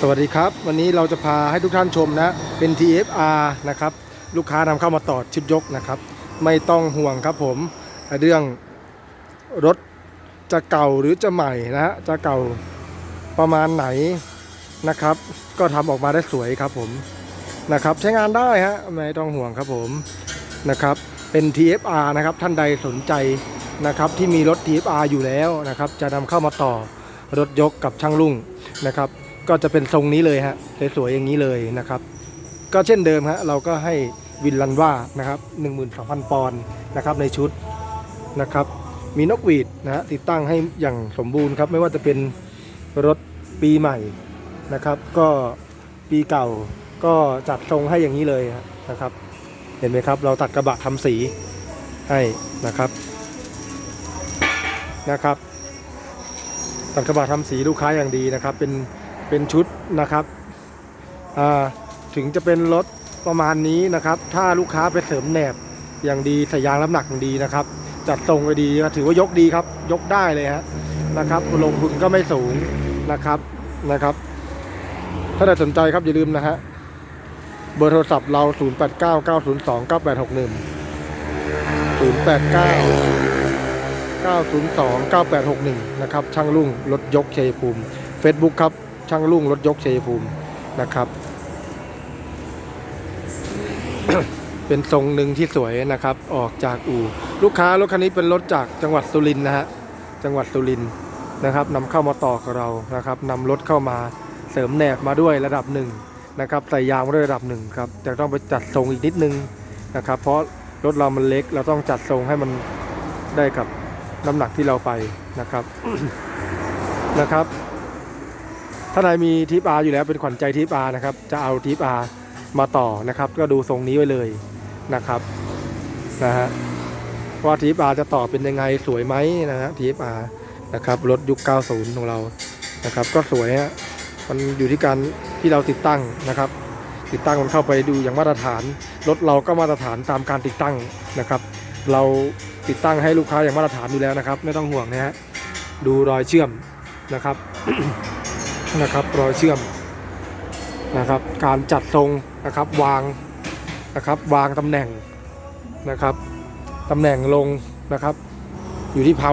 สวัสดีครับ วันนี้เราจะพาให้ทุกท่านชมนะเป็น TFR นะครับลูกค้านำเข้ามาต่อชิดยกนะครับ ไม่ต้องห่วงครับผมเรื่องรถจะเก่าหรือจะใหม่นะฮะจะเก่าประมาณไหนนะครับ ก็ทำออกมาได้สวยครับผมนะครับ ใช้งานได้ฮะไม่ต้องห่วงครับผมนะครับเป็น TFR นะครับท่านใดสนใจนะครับที่มีรถ TFR อยู่แล้วนะครับ จะนำเข้ามาต่อรถยกกับช่างลุ่งนะครับ ก็จะเป็นทรงนี้เลยฮะสวยๆอย่างนี้เลยนะครับ ก็เช่นเดิมฮะเราก็ให้วินลันว่านะครับ12,000 ปอนด์นะครับในชุดนะครับมีนกหวีดนะฮะติดตั้งให้อย่างสมบูรณ์ครับไม่ว่าจะเป็นรถปีใหม่นะครับ ก็ปีเก่าก็จัดทรงให้อย่างนี้เลยนะครับ เห็นไหมครับ เราตัดกระบะทำสีให้นะครับนะครับตัดกระบะทำสีลูกค้าอย่างดีนะครับ เป็น เป็นชุดนะครับถึงจะเป็นรถประมาณนี้นะครับ ถ้าลูกค้าไปเสริมแหนบอย่างดีใส่ยางน้ำหนักอย่างดีนะครับ จัดทรงไปดีก็ถือว่ายกดีครับ ยกได้เลยฮะนะครับลงทุนก็ไม่สูงนะครับนะครับ ถ้าใครสนใจครับอย่าลืมนะฮะเบอร์โทรศัพท์เรา 0 8 9 9 0 2 9 8 6 1 0 8 9 902 9861 นะครับ ช่างลุ่งรถยกชัยภูมิ Facebook ครับ ช่างลุ่งรถยกชัยภูมินะครับ เป็นทรงหนึ่งที่สวยนะครับ ออกจากอู่ ลูกค้ารถคันนี้เป็นรถจากจังหวัดสุรินทร์นะฮะจังหวัดสุรินทร์นะครับนำเข้ามาต่อกับเรานะครับนำรถเข้ามาเสริมแหนบมาด้วยระดับหนึ่งนะครับใส่ยางมาด้วยระดับหนึ่งครับแต่ต้องไปจัดทรงอีกนิดนึงนะครับ เพราะรถเรามันเล็กเราต้องจัดทรงให้มันได้กับน้ำหนักที่เราไปนะครับนะครับ ถ้านายมีทิปอาอยู่แล้วเป็นขวัญใจทิปอานะครับ จะเอาทิปอามาต่อนะครับ ก็ดูทรงนี้ไว้เลยนะครับนะฮะว่าทิปอาจะต่อเป็นยังไงสวยไหมนะฮะทิปอานะครับรถยุค 90 ของเรานะครับ ก็สวยฮะมันอยู่ที่การที่เราติดตั้งนะครับ ติดตั้งมันเข้าไปดูอย่างมาตรฐานรถเราก็มาตรฐานตามการติดตั้งนะครับ เราติดตั้งให้ลูกค้าอย่างมาตรฐานอยู่แล้วนะครับ ไม่ต้องห่วงนะฮะดูรอยเชื่อมนะครับ นะครับรอยเชื่อมนะครับ การจัดทรงนะครับวางนะครับวางตำแหน่งนะครับตำแหน่งลงนะครับ อยู่ที่เพลา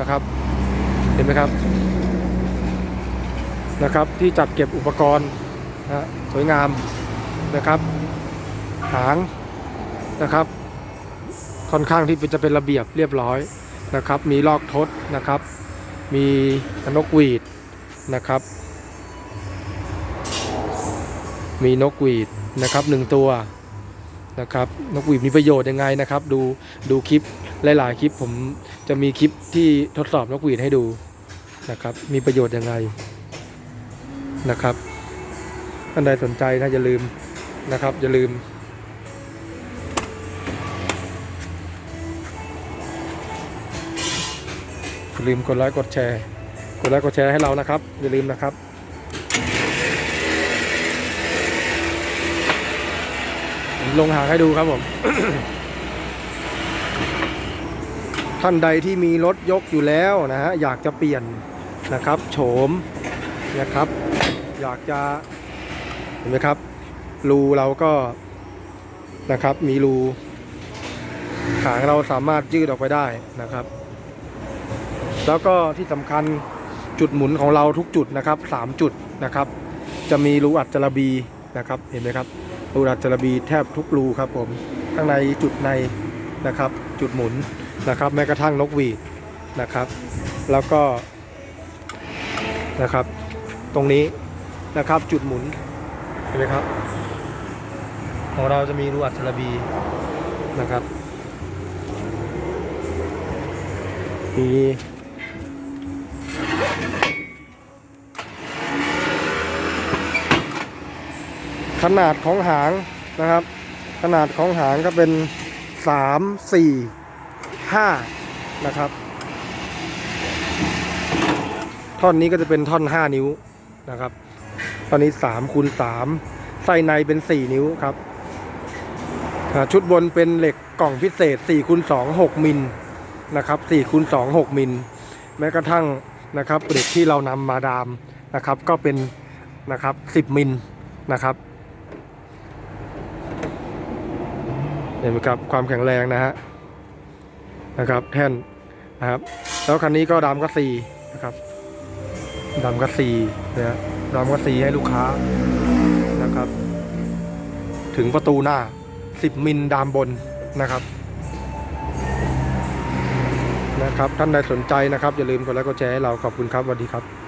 นะครับเห็นไหมครับนะครับ ที่จัดเก็บอุปกรณ์นะฮะสวยงามนะครับหางนะครับ ค่อนข้างที่จะเป็นระเบียบเรียบร้อยนะครับ มีลอกทดนะครับ มีนกหวีด นะครับ มีนกหวีดนะครับหนึ่งตัวนะครับนกหวีดมีประโยชน์ยังไงนะครับ ดูดูคลิปหลายๆคลิปผมจะมีคลิปที่ทดสอบนกหวีดให้ดูนะครับ มีประโยชน์ยังไงนะครับท่านใดสนใจนะอย่าลืมนะครับ อย่าลืม อย่าลืมกดไลค์กดแชร์ กดไลค์กดแชร์ให้เรานะครับ อย่าลืมนะครับลงหางให้ดูครับผม ท่านใดที่มีรถยกอยู่แล้วนะฮะอยากจะเปลี่ยนนะครับ โฉมนะครับ อยากจะเห็นไหมครับ รูเราก็นะครับ มีรูหางเราสามารถยืดออกไปได้นะครับ แล้วก็ที่สำคัญ จุดหมุนของเราทุกจุดนะครับสามจุดนะครับ จะมีรูอัดจระบีนะครับเห็นไหมครับรูอัดจระบีแทบทุกรูครับผมข้างในจุดในนะครับ จุดหมุนนะครับ แม้กระทั่งนกหวีดนะครับ แล้วก็นะครับ ตรงนี้นะครับจุดหมุนเห็นไหมครับ ของเราจะมีรูอัดจระบีนะครับมี ขนาดของหางนะครับ ขนาดของหางก็เป็นสามสี่ห้านะครับ ท่อนนี้ก็จะเป็นท่อนห้านิ้วนะครับตอนนี้สามคูณสามไส้ในเป็นสี่นิ้วครับชุดบนเป็นเหล็กกล่องพิเศษ4คูณ2 6มิลนะครับ4คูณ2 6มิลแม้กระทั่งนะครับเหล็กที่เรานำมาดามนะครับ ก็เป็นนะครับ10มิลนะครับ เห็นไหมครับความแข็งแรงนะฮะนะครับแท่นนะครับแล้วคันนี้ก็ดำก็สีนะครับดำก็สีนะฮะดำก็สีให้ลูกค้านะครับ ถึงประตูหน้า 10 มิลดามบนนะครับนะครับท่านใดสนใจนะครับ อย่าลืมกดไลค์กดแชร์ให้เราขอบคุณครับสวัสดีครับ